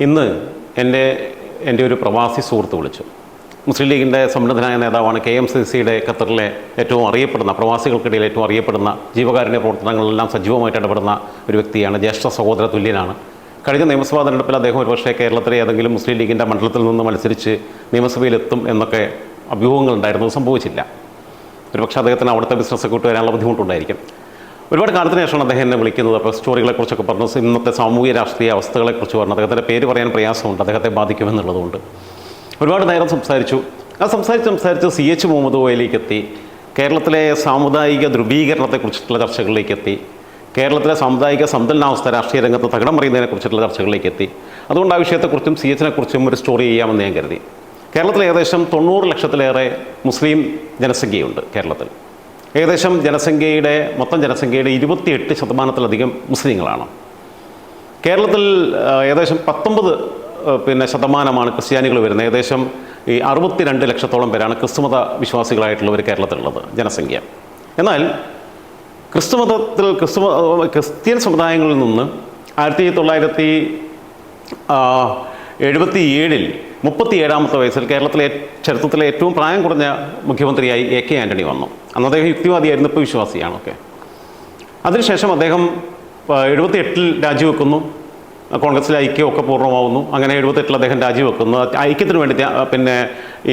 ഇന്ന് എന്റെ എന്റെ ഒരു പ്രവാസി സുഹൃത്ത് വിളിച്ചു. മുസ്ലിം ലീഗിന്റെ സമ്മന്നതനായ നേതാവാണ് കെ എം സി സിയുടെ ഖത്തറിലെ ഏറ്റവും അറിയപ്പെടുന്ന പ്രവാസികൾക്കിടയിൽ ഏറ്റവും അറിയപ്പെടുന്ന ജീവകാരുണ്യ പ്രവർത്തനങ്ങളെല്ലാം സജീവമായിട്ട് ഇടപെടുന്ന ഒരു വ്യക്തിയാണ് ജ്യേഷ്ഠ സഹോദര തുല്യനാണ്. കഴിഞ്ഞ നിയമസഭാ തെരഞ്ഞെടുപ്പിൽ അദ്ദേഹം ഒരുപക്ഷേ കേരളത്തിലെ ഏതെങ്കിലും മുസ്ലിം ലീഗിന്റെ മണ്ഡലത്തിൽ നിന്ന് മത്സരിച്ച് നിയമസഭയിലെത്തും എന്നൊക്കെ അഭ്യൂഹങ്ങളുണ്ടായിരുന്നു സംഭവിച്ചില്ല. ഒരുപക്ഷെ അദ്ദേഹത്തിന് അവിടുത്തെ ബിസിനസ്സൊക്കെ വിട്ട് വരാനുള്ള ബുദ്ധിമുട്ടുണ്ടായിരിക്കും. ഒരുപാട് കാലത്തിന് ശേഷമാണ് അദ്ദേഹം എന്നെ വിളിക്കുന്നത്. അപ്പോൾ സ്റ്റോറികളെ കുറിച്ചൊക്കെ പറഞ്ഞു ഇന്നത്തെ സാമൂഹ്യ രാഷ്ട്രീയ അവസ്ഥകളെക്കുറിച്ച് പറഞ്ഞു. അദ്ദേഹത്തിന്റെ പേര് പറയാൻ പ്രയാസമുണ്ട്. അദ്ദേഹത്തെ ബാധിക്കുമെന്നുള്ളതുകൊണ്ട്. ഒരുപാട് നേരം സംസാരിച്ചു. ആ സംസാരിച്ച് സംസാരിച്ച് സി എച്ച് മുഹമ്മദ് കോയിലേക്ക് എത്തി കേരളത്തിലെ സാമുദായിക ധ്രുവീകരണത്തെക്കുറിച്ചിട്ടുള്ള ചർച്ചകളിലേക്ക് എത്തി കേരളത്തിലെ സാമുദായിക സന്തുലനാവസ്ഥ രാഷ്ട്രീയ രംഗത്ത് തകിടം മറിയുന്നതിനെക്കുറിച്ചിട്ടുള്ള ചർച്ചകളിലേക്ക് എത്തി അതുകൊണ്ട് ആ വിഷയത്തെക്കുറിച്ചും സി എച്ചിനെ കുറിച്ചും ഒരു സ്റ്റോറി ചെയ്യാമെന്ന് ഞാൻ കരുതി. കേരളത്തിൽ ഏകദേശം തൊണ്ണൂറ് ലക്ഷത്തിലേറെ മുസ്ലിം ജനസംഖ്യയുണ്ട് കേരളത്തിൽ. ഏകദേശം ജനസംഖ്യയുടെ മൊത്തം ജനസംഖ്യയുടെ ഇരുപത്തിയെട്ട് ശതമാനത്തിലധികം മുസ്ലിങ്ങളാണ്. കേരളത്തിൽ ഏകദേശം പത്തൊമ്പത് പിന്നെ ശതമാനമാണ് ക്രിസ്ത്യാനികൾ വരുന്നത്. ഏകദേശം ഈ അറുപത്തിരണ്ട് ലക്ഷത്തോളം പേരാണ് ക്രിസ്തുമത വിശ്വാസികളായിട്ടുള്ളവർ കേരളത്തിലുള്ളത് ജനസംഖ്യ. എന്നാൽ ക്രിസ്തുമതത്തിൽ ക്രിസ്തു ക്രിസ്ത്യൻ സമുദായങ്ങളിൽ നിന്ന് ആയിരത്തി തൊള്ളായിരത്തി എഴുപത്തി ഏഴിൽ മുപ്പത്തി ഏഴാമത്തെ വയസ്സിൽ കേരളത്തിലെ ചരിത്രത്തിലെ ഏറ്റവും പ്രായം കുറഞ്ഞ മുഖ്യമന്ത്രിയായി എ കെ ആന്റണി വന്നു. അന്ന് അദ്ദേഹം യുക്തിവാദിയായിരുന്നു ഇപ്പോൾ വിശ്വാസിയാണ്. ഒക്കെ അതിനുശേഷം അദ്ദേഹം എഴുപത്തി എട്ടിൽ രാജിവെക്കുന്നു. കോൺഗ്രസിലെ ഐക്യമൊക്കെ പൂർണമാവുന്നു. അങ്ങനെ എഴുപത്തെട്ടിൽ അദ്ദേഹം രാജിവെക്കുന്നു. ഐക്യത്തിന് വേണ്ടി പിന്നെ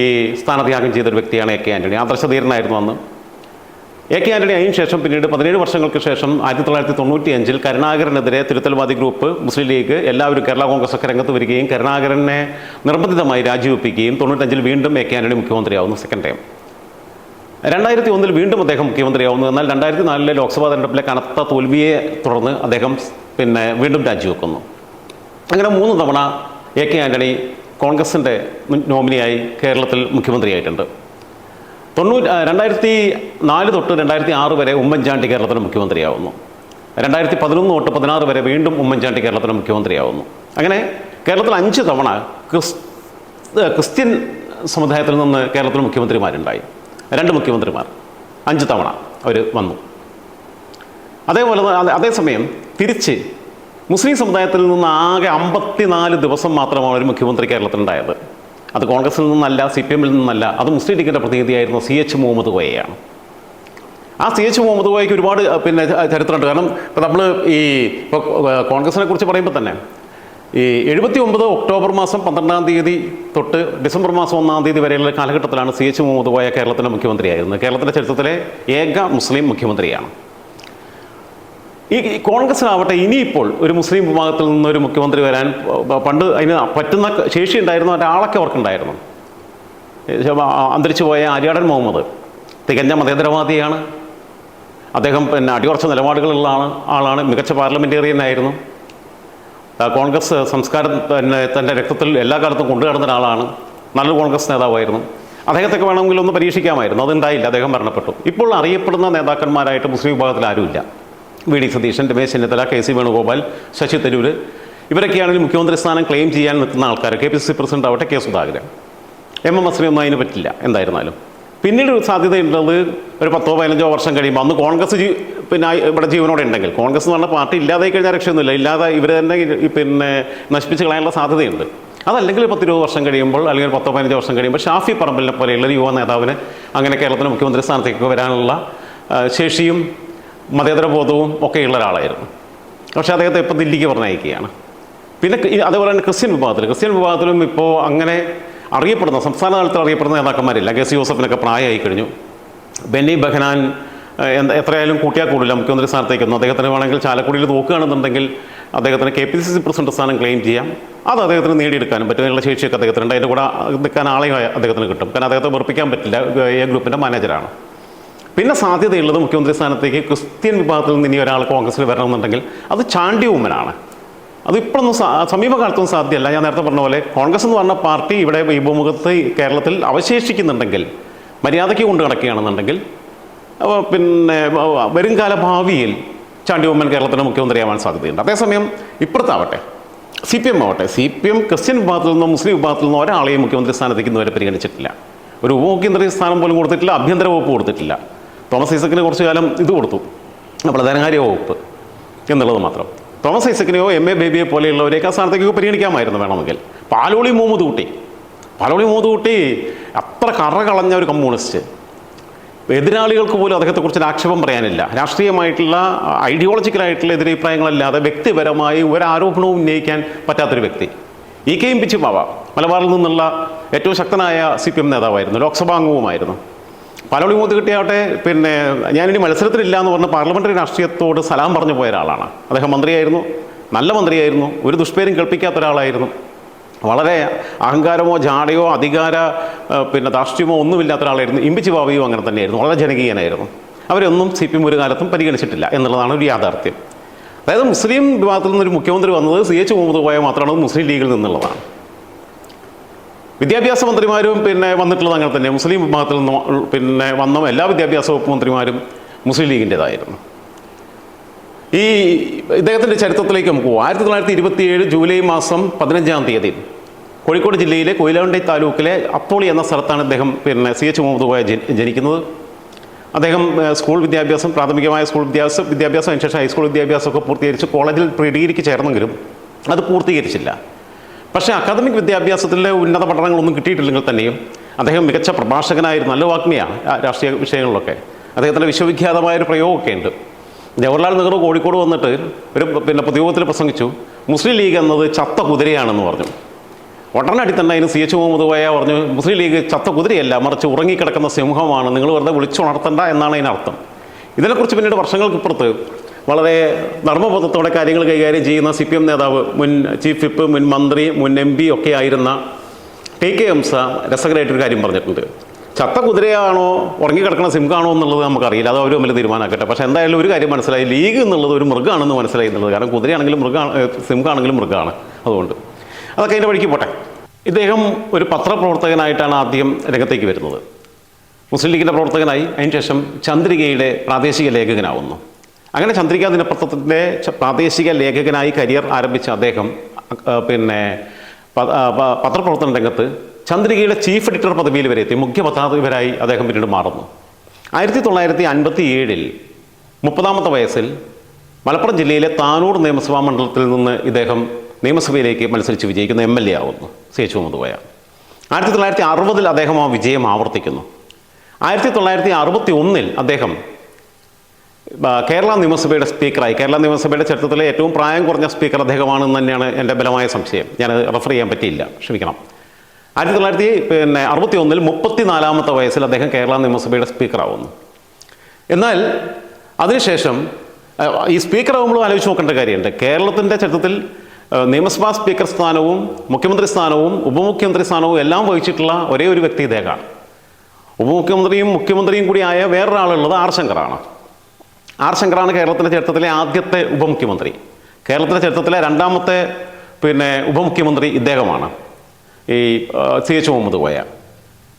ഈ സ്ഥാനത്യാഗം ചെയ്തൊരു വ്യക്തിയാണ് എ കെ ആന്റണി ആദർശധീരനായിരുന്നു അന്ന്. എ കെ ആന്റണി അതിന് ശേഷം പിന്നീട് പതിനേഴ് വർഷങ്ങൾക്ക് ശേഷം ആയിരത്തി തൊള്ളായിരത്തി തൊണ്ണൂറ്റി അഞ്ചിൽ കരുണാകരനെതിരെ തിരുത്തൽവാദി ഗ്രൂപ്പ് മുസ്ലിം ലീഗ് എല്ലാവരും കേരള കോൺഗ്രസ് ഒക്കെ രംഗത്ത് വരികയും കരുണാകരനെ നിർബന്ധിതമായി രാജിവെപ്പിക്കുകയും തൊണ്ണൂറ്റഞ്ചിൽ വീണ്ടും A K Antony മുഖ്യമന്ത്രിയാവുന്നു second time. രണ്ടായിരത്തി ഒന്നിൽ വീണ്ടും അദ്ദേഹം മുഖ്യമന്ത്രിയാവുന്നു. എന്നാൽ രണ്ടായിരത്തി നാലിലെ ലോക്സഭാ തെരഞ്ഞെടുപ്പിലെ കനത്ത തോൽവിയെ തുടർന്ന് അദ്ദേഹം പിന്നെ വീണ്ടും രാജിവെക്കുന്നു. അങ്ങനെ മൂന്ന് തവണ എ കെ ആന്റണി കോൺഗ്രസിന്റെ നോമിനിയായി കേരളത്തിൽ മുഖ്യമന്ത്രിയായിട്ടുണ്ട്. തൊണ്ണൂറ്റി രണ്ടായിരത്തി നാല് തൊട്ട് രണ്ടായിരത്തി ആറ് വരെ ഉമ്മൻചാണ്ടി കേരളത്തിലെ മുഖ്യമന്ത്രിയാവുന്നു. രണ്ടായിരത്തി പതിനൊന്ന് തൊട്ട് പതിനാറ് വരെ വീണ്ടും ഉമ്മൻചാണ്ടി കേരളത്തിലെ മുഖ്യമന്ത്രിയാവുന്നു. അങ്ങനെ കേരളത്തിൽ അഞ്ച് തവണ ക്രിസ് ക്രിസ്ത്യൻ സമുദായത്തിൽ നിന്ന് കേരളത്തിൽ മുഖ്യമന്ത്രിമാരുണ്ടായി. രണ്ട് മുഖ്യമന്ത്രിമാർ അഞ്ച് തവണ അവർ വന്നു. അതേപോലെ അതേ- അതേസമയം തിരിച്ച് മുസ്ലിം സമുദായത്തിൽ നിന്ന് ആകെ അമ്പത്തിനാല് ദിവസം മാത്രമാണ് ഒരു മുഖ്യമന്ത്രി കേരളത്തിലുണ്ടായത്. അത് കോൺഗ്രസിൽ നിന്നല്ല സി പി എമ്മിൽ നിന്നല്ല അത് മുസ്ലിം ലീഗിന്റെ പ്രതിനിധിയായിരുന്ന സി എച്ച് മുഹമ്മദ് കോയയാണ്. ആ സി എച്ച് മുഹമ്മദ് കോയയ്ക്ക് ഒരുപാട് പിന്നെ ചരിത്രമുണ്ട്. കാരണം ഇപ്പോൾ നമ്മൾ ഈ ഇപ്പോൾ കോൺഗ്രസിനെ കുറിച്ച് പറയുമ്പോൾ തന്നെ ഈ എഴുപത്തി ഒമ്പത് ഒക്ടോബർ മാസം പന്ത്രണ്ടാം തീയതി തൊട്ട് ഡിസംബർ മാസം ഒന്നാം തീയതി വരെയുള്ള കാലഘട്ടത്തിലാണ് സി എച്ച് മുഹമ്മദ് കോയ കേരളത്തിന്റെ മുഖ്യമന്ത്രിയായിരുന്നത്. കേരളത്തിന്റെ ചരിത്രത്തിലെ ഏക മുസ്ലിം മുഖ്യമന്ത്രിയാണ്. ഈ കോൺഗ്രസ്സിനാവട്ടെ ഇനിയിപ്പോൾ ഒരു മുസ്ലിം വിഭാഗത്തിൽ നിന്ന് ഒരു മുഖ്യമന്ത്രി വരാൻ പണ്ട് അതിന് പറ്റുന്ന ശേഷി ഉണ്ടായിരുന്നു ഒരാളൊക്കെ അവർക്കുണ്ടായിരുന്നു. അന്തരിച്ചു പോയ ആര്യാടൻ മുഹമ്മദ്. തികഞ്ഞ മതേതരവാദിയാണ്. അദ്ദേഹം പിന്നെ അടിയുറച്ച നിലപാടുകളുള്ള ആളാണ്. മികച്ച പാർലമെന്റേറിയനായിരുന്നു കോൺഗ്രസ് സംസ്കാരം തന്നെ തന്റെ രക്തത്തിൽ എല്ലാ കാലത്തും കൊണ്ടു നടന്ന ഒരാളാണ്. നല്ലൊരു കോൺഗ്രസ് നേതാവായിരുന്നു. അദ്ദേഹത്തൊക്കെ വേണമെങ്കിൽ ഒന്ന് പരീക്ഷിക്കാമായിരുന്നു. അതുണ്ടായില്ല. അദ്ദേഹം മരണപ്പെട്ടു. ഇപ്പോൾ അറിയപ്പെടുന്ന നേതാക്കന്മാരായിട്ട് മുസ്ലിം വിഭാഗത്തിൽ ആരുമില്ല. V D Satheesan Ramesh Chennithala K C Venugopal Shashi Tharoor ഇവരൊക്കെയാണെങ്കിൽ മുഖ്യമന്ത്രി സ്ഥാനം ക്ലെയിം ചെയ്യാൻ നിൽക്കുന്ന ആൾക്കാർ K P C C president ആവട്ടെ കെ സുധാകരൻ. എം എം എസിന് ഒന്നും അതിന് പറ്റില്ല എന്തായിരുന്നാലും. പിന്നീട് ഒരു സാധ്യതയുള്ളത് ഒരു പത്തോ പതിനഞ്ചോ വർഷം കഴിയുമ്പോൾ അന്ന് കോൺഗ്രസ് പിന്നെ ഇവിടെ ജീവനോടെ ഉണ്ടെങ്കിൽ. കോൺഗ്രസ് എന്ന് പറഞ്ഞ പാർട്ടി ഇല്ലാതെ കഴിഞ്ഞാൽ രക്ഷയൊന്നുമില്ല. ഇല്ലാതെ ഇവർ തന്നെ പിന്നെ നശിപ്പിച്ച് കളയാനുള്ള സാധ്യതയുണ്ട്. അതല്ലെങ്കിൽ പത്തിരുപത് വർഷം കഴിയുമ്പോൾ അല്ലെങ്കിൽ പത്തോ പതിനഞ്ചോ വർഷം കഴിയുമ്പോൾ ഷാഫി പറമ്പലിനെ പോലെയുള്ള യുവ നേതാവിന് അങ്ങനെ കേരളത്തിലെ മുഖ്യമന്ത്രി സ്ഥാനത്തേക്ക് വരാനുള്ള ശേഷിയും മതേതര ബോധവും ഒക്കെയുള്ള ഒരാളായിരുന്നു. പക്ഷേ അദ്ദേഹത്തെ ഇപ്പോൾ ദില്ലിക്ക് പറഞ്ഞയക്കുകയാണ്. പിന്നെ അതേപോലെ തന്നെ ക്രിസ്ത്യൻ വിഭാഗത്തിൽ ക്രിസ്ത്യൻ വിഭാഗത്തിലും ഇപ്പോൾ അങ്ങനെ അറിയപ്പെടുന്ന സംസ്ഥാന തലത്തിൽ അറിയപ്പെടുന്ന നേതാക്കന്മാരില്ല. കെ സി ജോസഫിനൊക്കെ പ്രായമായി കഴിഞ്ഞു. ബെന്നി ബഹനാൻ എന്താ എത്രയായാലും കൂട്ടിയാൽ കൂടില്ല മുഖ്യമന്ത്രി സ്ഥാനത്തേക്കൊന്നും അദ്ദേഹത്തിന് വേണമെങ്കിൽ ചാലക്കുടിയിൽ നോക്കുകയാണെന്നുണ്ടെങ്കിൽ അദ്ദേഹത്തിന് K P C C president സ്ഥാനം ക്ലെയിം ചെയ്യാം. അത് അദ്ദേഹത്തിന് നേടിയെടുക്കാനും പറ്റുന്നതിനുള്ള ശേഷിയൊക്കെ അദ്ദേഹത്തിനുണ്ട്. അതിന്റെ കൂടെ നിൽക്കാൻ ആളെയും അദ്ദേഹത്തിന് കിട്ടും. കാരണം അദ്ദേഹത്തെ വെറുപ്പിക്കാൻ പറ്റില്ല. എ ഗ്രൂപ്പിന്റെ മാനേജറാണ് പിന്നെ സാധ്യതയുള്ളത് മുഖ്യമന്ത്രി സ്ഥാനത്തേക്ക് ക്രിസ്ത്യൻ വിഭാഗത്തിൽ നിന്ന് ഇനി ഒരാൾ കോൺഗ്രസ്സിൽ വരണമെന്നുണ്ടെങ്കിൽ അത് ചാണ്ടി ഉമ്മനാണ് അത് ഇപ്പോഴൊന്നും സമീപകാലത്തൊന്നും സാധ്യമല്ല. ഞാൻ നേരത്തെ പറഞ്ഞ പോലെ കോൺഗ്രസ് എന്ന് പറഞ്ഞ പാർട്ടി ഇവിടെ ഈ ഭൂമുഖത്ത് കേരളത്തിൽ അവശേഷിക്കുന്നുണ്ടെങ്കിൽ മര്യാദയ്ക്ക് കൊണ്ട് കിടക്കുകയാണെന്നുണ്ടെങ്കിൽ പിന്നെ വരുംകാല ഭാവിയിൽ ചാണ്ടി ഉമ്മൻ കേരളത്തിന്റെ മുഖ്യമന്ത്രിയാവാൻ സാധ്യതയുണ്ട്. അതേസമയം ഇപ്പുറത്താവട്ടെ സി പി എം ആവട്ടെ സി പി എം ക്രിസ്ത്യൻ വിഭാഗത്തിൽ നിന്നോ മുസ്ലിം വിഭാഗത്തിൽ നിന്നോ ഒരാളെയും മുഖ്യമന്ത്രി സ്ഥാനത്തേക്ക് ഇന്നുവരെ പരിഗണിച്ചിട്ടില്ല. ഒരു ഉപമുഖ്യമന്ത്രി സ്ഥാനം പോലും കൊടുത്തിട്ടില്ല ആഭ്യന്തര വകുപ്പ് കൊടുത്തിട്ടില്ല. തോമസ് ഐസക്കിന് കുറച്ചു കാലം ഇത് കൊടുത്തു. നമ്മുടെ ധനകാര്യ വകുപ്പ് എന്നുള്ളത് മാത്രം. തോമസ് ഐസക്കിനെയോ എം എ ബേബിയെ പോലെയുള്ളവരെയൊക്കെ സ്ഥാനത്തേക്കൊക്കെ പരിഗണിക്കാമായിരുന്നു വേണമെങ്കിൽ. പാലോളി മുഹമ്മദ് കുട്ടി പാലോളി മുഹമ്മദ് കുട്ടി അത്ര കറ കളഞ്ഞ ഒരു കമ്മ്യൂണിസ്റ്റ്. എതിരാളികൾക്ക് പോലും അദ്ദേഹത്തെക്കുറിച്ച് ആക്ഷേപം പറയാനില്ല. രാഷ്ട്രീയമായിട്ടുള്ള ഐഡിയോളജിക്കലായിട്ടുള്ള എതിരഭിപ്രായങ്ങളല്ലാതെ വ്യക്തിപരമായി ഒരാരോപണവും ഉന്നയിക്കാൻ പറ്റാത്തൊരു വ്യക്തി. ഇ കെ എം പിച്ചുമാവ മലബാറിൽ നിന്നുള്ള ഏറ്റവും ശക്തനായ സി പി എം നേതാവായിരുന്നു. ലോക്സഭാ അംഗവുമായിരുന്നു പാലോളി മൂത്ത് കിട്ടിയാവട്ടെ പിന്നെ ഞാനിനി മത്സരത്തിലില്ല എന്ന് പറഞ്ഞ പാർലമെന്ററി രാഷ്ട്രീയത്തോട് സലാം പറഞ്ഞു പോയ ഒരാളാണ്. അദ്ദേഹം മന്ത്രിയായിരുന്നു നല്ല മന്ത്രിയായിരുന്നു ഒരു ദുഷ്പേരും കേൾപ്പിക്കാത്ത ഒരാളായിരുന്നു. വളരെ അഹങ്കാരമോ ജാടയോ അധികാര പിന്നെ ധാർഷ്ട്യമോ ഒന്നുമില്ലാത്ത ഒരാളായിരുന്നു. ഇമ്പിച്ചി ബാബിയും അങ്ങനെ തന്നെയായിരുന്നു വളരെ ജനകീയനായിരുന്നു. അവരൊന്നും സി പി എം ഒരു കാലത്തും പരിഗണിച്ചിട്ടില്ല എന്നുള്ളതാണ് ഒരു യാഥാർത്ഥ്യം. അതായത് മുസ്ലിം വിഭാഗത്തിൽ നിന്നൊരു മുഖ്യമന്ത്രി വന്നത് സി എച്ച് മുഹമ്മദ് കോയ മാത്രമാണ് മുസ്ലിം ലീഗിൽ നിന്നുള്ളതാണ്. വിദ്യാഭ്യാസ മന്ത്രിമാരും പിന്നെ വന്നിട്ടുള്ളത് അങ്ങനെ തന്നെ. മുസ്ലിം വിഭാഗത്തിൽ നിന്ന് പിന്നെ വന്ന എല്ലാ വിദ്യാഭ്യാസ വകുപ്പ് മന്ത്രിമാരും മുസ്ലിം ലീഗിന്റെതായിരുന്നു ഈ ഇദ്ദേഹത്തിന്റെ ചരിത്രത്തിലേക്ക് നമുക്ക് പോകാം ആയിരത്തി തൊള്ളായിരത്തി ഇരുപത്തിയേഴ് ജൂലൈ മാസം പതിനഞ്ചാം തീയതി കോഴിക്കോട് ജില്ലയിലെ കൊയിലാണ്ടി താലൂക്കിലെ അപ്പോളി എന്ന സ്ഥലത്താണ് അദ്ദേഹം പിന്നെ സി എച്ച് മുഹമ്മദ് കോയ ജനിക്കുന്നത്. അദ്ദേഹം സ്കൂൾ വിദ്യാഭ്യാസം പ്രാഥമികമായ സ്കൂൾ വിദ്യാഭ്യാസം വിദ്യാഭ്യാസം അതിനുശേഷം ഹൈസ്കൂൾ വിദ്യാഭ്യാസമൊക്കെ പൂർത്തീകരിച്ച് കോളേജിൽ പ്രീ ഡിഗ്രിക്ക് ചേർന്നെങ്കിലും അത് പൂർത്തീകരിച്ചില്ല. പക്ഷേ അക്കാദമിക് വിദ്യാഭ്യാസത്തിലെ ഉന്നത പഠനങ്ങളൊന്നും കിട്ടിയിട്ടില്ലെങ്കിൽ തന്നെയും അദ്ദേഹം മികച്ച പ്രഭാഷകനായിരുന്നു. നല്ല വാഗ്മിയാണ് രാഷ്ട്രീയ വിഷയങ്ങളിലൊക്കെ. അദ്ദേഹത്തിന്റെ വിശ്വവിഖ്യാതമായ ഒരു പ്രയോഗമൊക്കെ ഉണ്ട്. ജവഹർലാൽ നെഹ്റു കോഴിക്കോട് വന്നിട്ട് ഒരു പിന്നെ പൊതുയോഗത്തിൽ പ്രസംഗിച്ചു മുസ്ലിം ലീഗ് എന്നത് ചത്ത കുതിരയാണെന്ന് പറഞ്ഞു. ഉടനടി തന്നെ അതിന് സി എച്ച് മുഹമ്മദ് പോയ പറഞ്ഞു മുസ്ലിം ലീഗ് ചത്ത കുതിരയല്ല മറിച്ച് ഉറങ്ങിക്കിടക്കുന്ന സിംഹമാണ് നിങ്ങൾ വെറുതെ വിളിച്ചുണർത്തണ്ട എന്നാണ് അതിനർത്ഥം. ഇതിനെക്കുറിച്ച് പിന്നീട് വർഷങ്ങൾക്കിപ്പുറത്ത് വളരെ നർമ്മബോധത്തോടെ കാര്യങ്ങൾ കൈകാര്യം ചെയ്യുന്ന സി പി എം നേതാവ് മുൻ ചീഫ് വിപ്പ് മുൻ മന്ത്രി മുൻ എം പി ഒക്കെ ആയിരുന്ന ടി കെ ഹംസ രസകരമായിട്ടൊരു കാര്യം പറഞ്ഞിട്ടുണ്ട്. ചത്ത കുതിരയാണോ ഉറങ്ങിക്കിടക്കുന്ന സിംഹാണോ എന്നുള്ളത് നമുക്കറിയില്ല. അത് അവർ തമ്മിൽ തീരുമാനമാക്കട്ടെ. പക്ഷേ എന്തായാലും ഒരു കാര്യം മനസ്സിലായി. ലീഗ് എന്നുള്ളത് ഒരു മൃഗമാണെന്ന് മനസ്സിലായി എന്നുള്ളത് കാരണം കുതിരയാണെങ്കിലും മൃഗമാണ് സിംഹാണെങ്കിലും മൃഗമാണ് അതുകൊണ്ട്. അതൊക്കെ അതിന്റെ വഴിക്ക് പോട്ടെ. ഇദ്ദേഹം ഒരു പത്രപ്രവർത്തകനായിട്ടാണ് ആദ്യം രംഗത്തേക്ക് വരുന്നത്. മുസ്ലിം ലീഗിന്റെ പ്രവർത്തകനായി. അതിനുശേഷം ചന്ദ്രികയുടെ പ്രാദേശിക ലേഖകനാവുന്നു. അങ്ങനെ ചന്ദ്രിക ദിനപത്രത്തിന്റെ പ്രാദേശിക ലേഖകനായി കരിയർ ആരംഭിച്ച അദ്ദേഹം പിന്നെ പത്രപ്രവർത്തന രംഗത്ത് ചന്ദ്രികയുടെ ചീഫ് എഡിറ്റർ പദവിയിൽ വരെ എത്തി. മുഖ്യ പത്രാധിപരായി അദ്ദേഹം പിന്നീട് മാറുന്നു. ആയിരത്തി തൊള്ളായിരത്തി അൻപത്തി ഏഴിൽ മുപ്പതാമത്തെ വയസ്സിൽ മലപ്പുറം ജില്ലയിലെ താനൂർ നിയമസഭാ മണ്ഡലത്തിൽ നിന്ന് ഇദ്ദേഹം നിയമസഭയിലേക്ക് മത്സരിച്ച് വിജയിക്കുന്ന. എം എൽ എ ആവുന്നു. സി എച്ച് മുഹമ്മദ് ആയിരത്തി തൊള്ളായിരത്തി അറുപതിൽ അദ്ദേഹം ആ വിജയം ആവർത്തിക്കുന്നു. ആയിരത്തി തൊള്ളായിരത്തി അറുപത്തി ഒന്നിൽ അദ്ദേഹം കേരള നിയമസഭയുടെ സ്പീക്കറായി കേരള നിയമസഭയുടെ ചരിത്രത്തിലെ ഏറ്റവും പ്രായം കുറഞ്ഞ സ്പീക്കർ അദ്ദേഹമാണെന്ന് തന്നെയാണ് എന്റെ ബലമായ സംശയം. ഞാൻ റെഫർ ചെയ്യാൻ പറ്റിയില്ല. ക്ഷമിക്കണം. ആയിരത്തി തൊള്ളായിരത്തി പിന്നെ അറുപത്തി ഒന്നിൽ മുപ്പത്തിനാലാമത്തെ വയസ്സിൽ അദ്ദേഹം കേരള നിയമസഭയുടെ സ്പീക്കറാവുന്നു. എന്നാൽ അതിനുശേഷം ഈ സ്പീക്കർ ആകുമ്പോൾ ആലോചിച്ച് നോക്കേണ്ട കാര്യമുണ്ട്. കേരളത്തിന്റെ ചരിത്രത്തിൽ നിയമസഭാ സ്പീക്കർ സ്ഥാനവും മുഖ്യമന്ത്രി സ്ഥാനവും ഉപമുഖ്യമന്ത്രി സ്ഥാനവും എല്ലാം വഹിച്ചിട്ടുള്ള ഒരേ ഒരു വ്യക്തി ഇദ്ദേഹമാണ്. ഉപമുഖ്യമന്ത്രിയും മുഖ്യമന്ത്രിയും കൂടിയായ വേറൊരാളുള്ളത് ആർ ശങ്കറാണ്. ആർ ശങ്കറാണ് കേരളത്തിന്റെ ചരിത്രത്തിലെ ആദ്യത്തെ ഉപമുഖ്യമന്ത്രി. കേരളത്തിന്റെ ചരിത്രത്തിലെ രണ്ടാമത്തെ പിന്നെ ഉപമുഖ്യമന്ത്രി ഇദ്ദേഹമാണ്. ഈ സി എച്ച് മുഹമ്മദ് കോയ.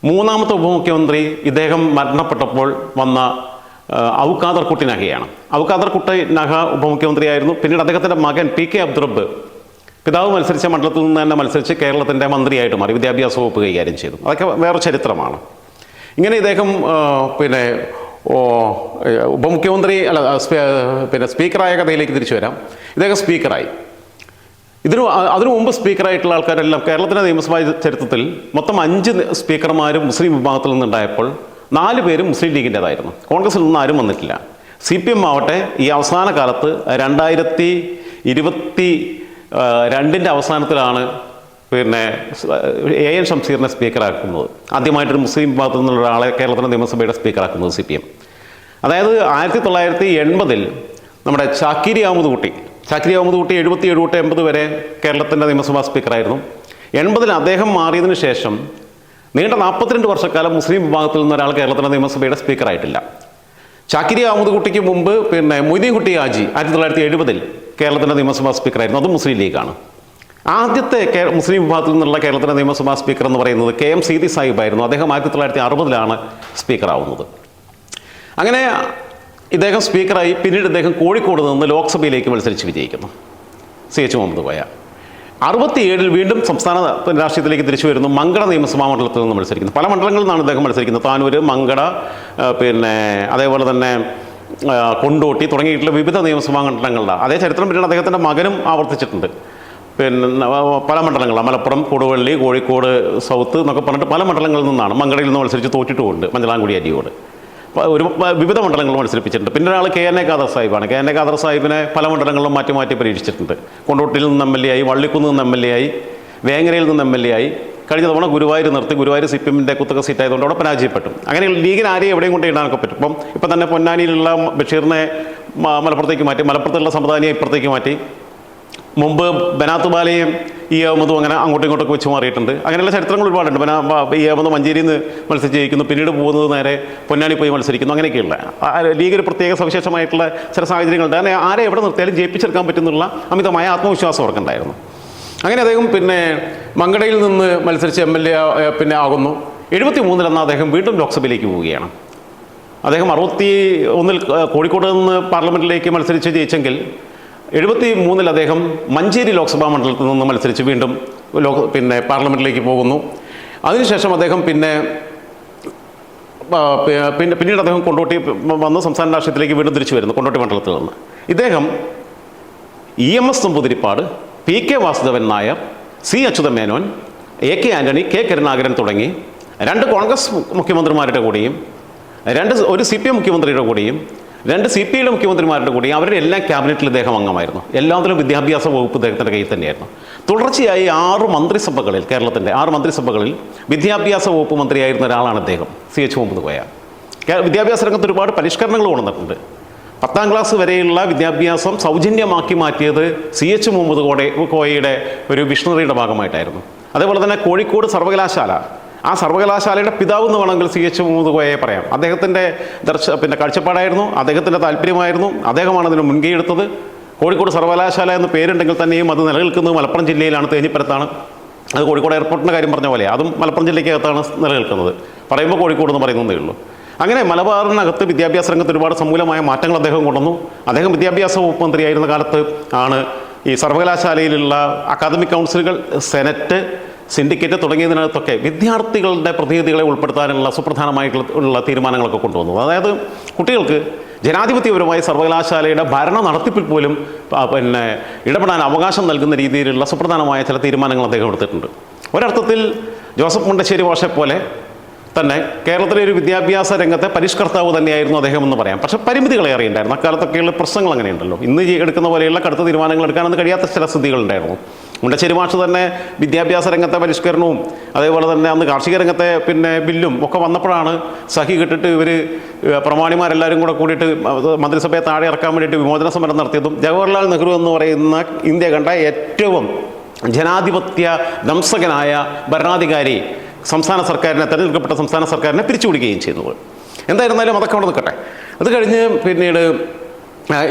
മൂന്നാമത്തെ ഉപമുഖ്യമന്ത്രി ഇദ്ദേഹം മരണപ്പെട്ടപ്പോൾ വന്ന ഔക്കാദർ കുട്ടി നഹയാണ്. ഔക്കാദർ കുട്ടി നഹ ഉപമുഖ്യമന്ത്രിയായിരുന്നു. പിന്നീട് അദ്ദേഹത്തിന്റെ മകൻ പി കെ അബ്ദുറബ് പിതാവ് മത്സരിച്ച മണ്ഡലത്തിൽ നിന്ന് തന്നെ മത്സരിച്ച് കേരളത്തിന്റെ മന്ത്രിയായിട്ട് മാറി. വിദ്യാഭ്യാസ വകുപ്പ് കൈകാര്യം ചെയ്തു. അതൊക്കെ വേറെ ചരിത്രമാണ്. ഇങ്ങനെ ഇദ്ദേഹം പിന്നെ ഓ, ഉപമുഖ്യമന്ത്രി അല്ല പിന്നെ സ്പീക്കറായ കഥയിലേക്ക് തിരിച്ചു വരാം. ഇദ്ദേഹം സ്പീക്കറായി. ഇതിനു അതിനു മുമ്പ് സ്പീക്കറായിട്ടുള്ള ആൾക്കാരെല്ലാം കേരളത്തിന്റെ നിയമസഭാ ചരിത്രത്തിൽ മൊത്തം അഞ്ച് സ്പീക്കർമാരും മുസ്ലിം വിഭാഗത്തിൽ നിന്നുണ്ടായപ്പോൾ നാല് പേരും മുസ്ലിം ലീഗിന്റേതായിരുന്നു. കോൺഗ്രസിൽ നിന്ന് ആരും വന്നിട്ടില്ല. സി പി എം ആവട്ടെ ഈ അവസാന കാലത്ത് രണ്ടായിരത്തി ഇരുപത്തി രണ്ടിന്റെ അവസാനത്തിലാണ് പിന്നെ എ എൻ ഷംസീറിനെ സ്പീക്കറാക്കുന്നത്. ആദ്യമായിട്ടൊരു മുസ്ലിം വിഭാഗത്തിൽ നിന്നുള്ള ഒരാളെ കേരളത്തിന്റെ നിയമസഭയുടെ സ്പീക്കറാക്കുന്നത് സി പി എം അതായത് ആയിരത്തി തൊള്ളായിരത്തി എൺപതിൽ നമ്മുടെ ചാക്കിരി അഹമ്മദ് കുട്ടി ചാക്കിരി അഹമ്മദ് കുട്ടി എഴുപത്തി എഴുപത്തി എൺപത് വരെ കേരളത്തിന്റെ നിയമസഭാ സ്പീക്കറായിരുന്നു. എൺപതിൽ അദ്ദേഹം മാറിയതിന് ശേഷം നീണ്ട നാൽപ്പത്തിരണ്ട് വർഷക്കാലം മുസ്ലിം വിഭാഗത്തിൽ നിന്ന് ഒരാൾ കേരളത്തിന്റെ നിയമസഭയുടെ സ്പീക്കറായിട്ടില്ല. ചാക്കിരി അഹമ്മദ് കുട്ടിക്ക് മുമ്പ് പിന്നെ മൊയ്തീൻ കുട്ടി ഹാജി ആയിരത്തി തൊള്ളായിരത്തി എഴുപതിൽ കേരളത്തിന്റെ നിയമസഭാ സ്പീക്കറായിരുന്നു. അതും മുസ്ലിം ലീഗാണ്. ആദ്യത്തെ മുസ്ലിം വിഭാഗത്തിൽ നിന്നുള്ള കേരളത്തിലെ നിയമസഭാ സ്പീക്കർ എന്ന് പറയുന്നത് കെ എം സീതി സാഹിബായിരുന്നു. അദ്ദേഹം ആയിരത്തി തൊള്ളായിരത്തി അറുപതിലാണ് സ്പീക്കറാവുന്നത്. അങ്ങനെ ഇദ്ദേഹം സ്പീക്കറായി പിന്നീട് ഇദ്ദേഹം കോഴിക്കോട് നിന്ന് ലോക്സഭയിലേക്ക് മത്സരിച്ച് വിജയിക്കുന്നു. സി എച്ച് മുഹമ്മദ് കോയ അറുപത്തിയേഴിൽ വീണ്ടും സംസ്ഥാന രാഷ്ട്രീയത്തിലേക്ക് തിരിച്ചു വരുന്നു. മങ്കട നിയമസഭാ മണ്ഡലത്തിൽ നിന്ന് മത്സരിക്കുന്നു. പല മണ്ഡലങ്ങളിൽ നിന്നാണ് ഇദ്ദേഹം മത്സരിക്കുന്നത്. താനൂർ മങ്കട പിന്നെ അതേപോലെ തന്നെ കൊണ്ടോട്ടി തുടങ്ങിയിട്ടുള്ള വിവിധ നിയമസഭാ മണ്ഡലങ്ങളിലാണ്. അതേ ചരിത്രം പിന്നീട് അദ്ദേഹത്തിന്റെ മകനും ആവർത്തിച്ചിട്ടുണ്ട്. പിന്നെ പല മണ്ഡലങ്ങളാണ് മലപ്പുറം കൊടുവള്ളി കോഴിക്കോട് സൗത്ത് എന്നൊക്കെ പറഞ്ഞിട്ട് പല മണ്ഡലങ്ങളിൽ നിന്നാണ് മങ്കടയിൽ നിന്ന് മത്സരിച്ച് തോറ്റിട്ടുമുണ്ട് മഞ്ചലാംകുടി അരിയോട്. ഒരു വിവിധ മണ്ഡലങ്ങൾ മത്സരിപ്പിച്ചിട്ടുണ്ട്. പിന്നെ ഒരാൾ കെ എൻ എ ഖാദർ സാഹിബാണ്. കെ എൻ എ ഖാദർ സാഹിബിനെ പല മണ്ഡലങ്ങളിലും മാറ്റി മാറ്റി പരീക്ഷിച്ചിട്ടുണ്ട്. കൊണ്ടോട്ടിയിൽ നിന്ന് എം എൽ എ ആയി വള്ളിക്കുന്ന് നിന്ന് എം എൽ എ ആയി വേങ്ങരയിൽ നിന്ന് എം എൽ എ ആയി. കഴിഞ്ഞ തവണ ഗുരുവായൂർ നിർത്തി ഗുരുവായൂർ സി പി എമ്മിന്റെ കുത്തക സീറ്റ് ആയതുകൊണ്ട് അവിടെ പരാജയപ്പെട്ടു. അങ്ങനെ ലീഗിന് ആരെയും എവിടെയും കൊണ്ട് ഇടാനൊക്കെ പറ്റും. ഇപ്പം ഇപ്പം തന്നെ പൊന്നാനിയിലുള്ള ബഷീറിനെ മലപ്പുറത്തേക്ക് മാറ്റി മലപ്പുറത്തുള്ള സമുദായിയെ ഇപ്പുറത്തേക്ക് മാറ്റി. മുമ്പ് ബനാത്ത് ബാലയും ഈ അഹമ്മദും അങ്ങനെ അങ്ങോട്ടും ഇങ്ങോട്ടൊക്കെ വെച്ച് മാറിയിട്ടുണ്ട്. അങ്ങനെയുള്ള ചരിത്രങ്ങൾ ഒരുപാടുണ്ട്. ബനാ ഈ അഹമ്മദ് മഞ്ചേരിയിൽ നിന്ന് മത്സരിച്ച് ജയിക്കുന്നു പിന്നീട് പോകുന്നത് നേരെ പൊന്നാനി പോയി മത്സരിക്കുന്നു. അങ്ങനെയൊക്കെയുള്ള. ലീഗ് ഒരു പ്രത്യേക സവിശേഷമായിട്ടുള്ള ചില സാഹചര്യങ്ങളുണ്ട്. അങ്ങനെ ആരെ എവിടെ നിർത്തിയാലും ജയിപ്പിച്ചെടുക്കാൻ പറ്റുന്നുള്ള അമിതമായ ആത്മവിശ്വാസം അവർക്കുണ്ടായിരുന്നു. അങ്ങനെ അദ്ദേഹം പിന്നെ മങ്കടയിൽ നിന്ന് മത്സരിച്ച് എം എൽ എ പിന്നെ ആകുന്നു. എഴുപത്തി മൂന്നിലെന്ന് അദ്ദേഹം വീണ്ടും ലോക്സഭയിലേക്ക് പോവുകയാണ്. അദ്ദേഹം അറുപത്തി ഒന്നിൽ കോഴിക്കോട് നിന്ന് പാർലമെന്റിലേക്ക് മത്സരിച്ച് ജയിച്ചെങ്കിൽ എഴുപത്തി മൂന്നിൽ അദ്ദേഹം മഞ്ചേരി ലോക്സഭാ മണ്ഡലത്തിൽ നിന്ന് മത്സരിച്ച് വീണ്ടും ലോക പിന്നെ പാർലമെന്റിലേക്ക് പോകുന്നു. അതിനുശേഷം അദ്ദേഹം പിന്നെ പിന്നെ പിന്നീട് അദ്ദേഹം കൊണ്ടോട്ടി വന്ന് സംസ്ഥാന രാഷ്ട്രീയത്തിലേക്ക് വീണ്ടും തിരിച്ചു വരുന്നു കൊണ്ടോട്ടി മണ്ഡലത്തിൽ നിന്ന്. ഇദ്ദേഹം E M S Namboodiripad P K Vasudevan Nair C Achutha Menon A K Antony K Karunakaran തുടങ്ങി രണ്ട് കോൺഗ്രസ് മുഖ്യമന്ത്രിമാരുടെ കൂടെയും രണ്ട് ഒരു സി പി എം മുഖ്യമന്ത്രിയുടെ കൂടെയും രണ്ട് സി പി ഐയുടെ മുഖ്യമന്ത്രിമാരുടെ കൂടി അവരുടെ എല്ലാ ക്യാബിനറ്റിൽ ഇദ്ദേഹം അംഗമായിരുന്നു. എല്ലാത്തിലും വിദ്യാഭ്യാസ വകുപ്പ് ഇദ്ദേഹത്തിന്റെ കയ്യിൽ തന്നെയായിരുന്നു. തുടർച്ചയായി ആറ് മന്ത്രിസഭകളിൽ കേരളത്തിന്റെ ആറ് മന്ത്രിസഭകളിൽ വിദ്യാഭ്യാസ വകുപ്പ് മന്ത്രിയായിരുന്ന ഒരാളാണ് അദ്ദേഹം സി എച്ച് മുഹമ്മദ് കോയ വിദ്യാഭ്യാസ രംഗത്ത് ഒരുപാട് പരിഷ്കരണങ്ങൾ കൊണ്ടുവന്നിട്ടുണ്ട് പത്താം ക്ലാസ് വരെയുള്ള വിദ്യാഭ്യാസം സൗജന്യമാക്കി മാറ്റിയത് സി എച്ച് മുഹമ്മദ് കോടെ കോയയുടെ ഒരു വിഷണറിയുടെ ഭാഗമായിട്ടായിരുന്നു. അതേപോലെ തന്നെ കോഴിക്കോട് സർവകലാശാല ആ സർവകലാശാലയുടെ പിതാവ് എന്ന് വേണമെങ്കിൽ സി എച്ച് മുഹമ്മദ് കോയയെ പറയാം. അദ്ദേഹത്തിന്റെ ദർശ പിന്നെ കാഴ്ചപ്പാടായിരുന്നു അദ്ദേഹത്തിന്റെ താല്പര്യമായിരുന്നു അദ്ദേഹമാണ് അതിന് മുൻകൈ എടുത്തത്. കോഴിക്കോട് സർവകലാശാല എന്ന് പേരുണ്ടെങ്കിൽ തന്നെയും അത് നിലനിൽക്കുന്നത് മലപ്പുറം ജില്ലയിലാണ് തേഞ്ഞിപ്പലത്താണ് അത് കോഴിക്കോട് എയർപോർട്ടിന്റെ കാര്യം പറഞ്ഞ പോലെ അതും മലപ്പുറം ജില്ലയ്ക്കകത്താണ് നിലനിൽക്കുന്നത്. പറയുമ്പോൾ കോഴിക്കോട് എന്ന് പറയുന്നതേ ഉള്ളൂ. അങ്ങനെ മലബാറിനകത്ത് വിദ്യാഭ്യാസ രംഗത്ത് ഒരുപാട് സമൂലമായ മാറ്റങ്ങൾ അദ്ദേഹം കൊണ്ടുവന്നു. അദ്ദേഹം വിദ്യാഭ്യാസ വകുപ്പ് മന്ത്രിയായിരുന്ന കാലത്ത് ആണ് ഈ സർവകലാശാലയിലുള്ള അക്കാദമിക് കൗൺസിലുകൾ സെനറ്റ് സിൻഡിക്കേറ്റ് തുടങ്ങിയതിനകത്തൊക്കെ വിദ്യാർത്ഥികളുടെ പ്രതിനിധികളെ ഉൾപ്പെടുത്താനുള്ള സുപ്രധാനമായിട്ടുള്ള തീരുമാനങ്ങളൊക്കെ കൊണ്ടുവന്നത് അതായത് കുട്ടികൾക്ക് ജനാധിപത്യപരമായ സർവകലാശാലയുടെ ഭരണ നടത്തിപ്പിൽ പോലും പിന്നെ ഇടപെടാൻ അവകാശം നൽകുന്ന രീതിയിലുള്ള സുപ്രധാനമായ ചില തീരുമാനങ്ങൾ അദ്ദേഹം എടുത്തിട്ടുണ്ട്. ഒരർത്ഥത്തിൽ ജോസഫ് മുണ്ടശ്ശേരി വാഷെ പോലെ തന്നെ കേരളത്തിലെ ഒരു വിദ്യാഭ്യാസ രംഗത്തെ പരിഷ്കർത്താവ് തന്നെയായിരുന്നു അദ്ദേഹം എന്ന് പറയാം. പക്ഷേ പരിമിതികളെ അറിയണ്ടായിരുന്നു. അക്കാലത്തൊക്കെയുള്ള പ്രശ്നങ്ങൾ അങ്ങനെയുണ്ടല്ലോ. ഇന്ന് എടുക്കുന്ന പോലെയുള്ള കടുത്ത തീരുമാനങ്ങൾ എടുക്കാനൊന്നും കഴിയാത്ത ചില സ്ഥിതികളുണ്ടായിരുന്നു മുണ്ടശ്ശേരി മാഷ് തന്നെ വിദ്യാഭ്യാസ രംഗത്തെ പരിഷ്കരണവും അതേപോലെ തന്നെ അന്ന് കാർഷിക രംഗത്തെ പിന്നെ ബില്ലും ഒക്കെ വന്നപ്പോഴാണ് സഹി കിട്ടിട്ട് ഇവർ പ്രമാണിമാരെല്ലാവരും കൂടെ കൂടിയിട്ട് മന്ത്രിസഭയെ താഴെ ഇറക്കാൻ വേണ്ടിയിട്ട് വിമോചന സമരം നടത്തിയതും ജവഹർലാൽ നെഹ്റു എന്ന് പറയുന്ന ഇന്ത്യ കണ്ട ഏറ്റവും ജനാധിപത്യ ദംസകനായ ഭരണാധികാരി സംസ്ഥാന സർക്കാരിനെ തെരഞ്ഞെടുക്കപ്പെട്ട സംസ്ഥാന സർക്കാരിനെ പിരിച്ചുവിടുകയും ചെയ്യുന്നത് എന്തായിരുന്നാലും അതൊക്കെ അവിടെ നിൽക്കട്ടെ. അത് കഴിഞ്ഞ് പിന്നീട്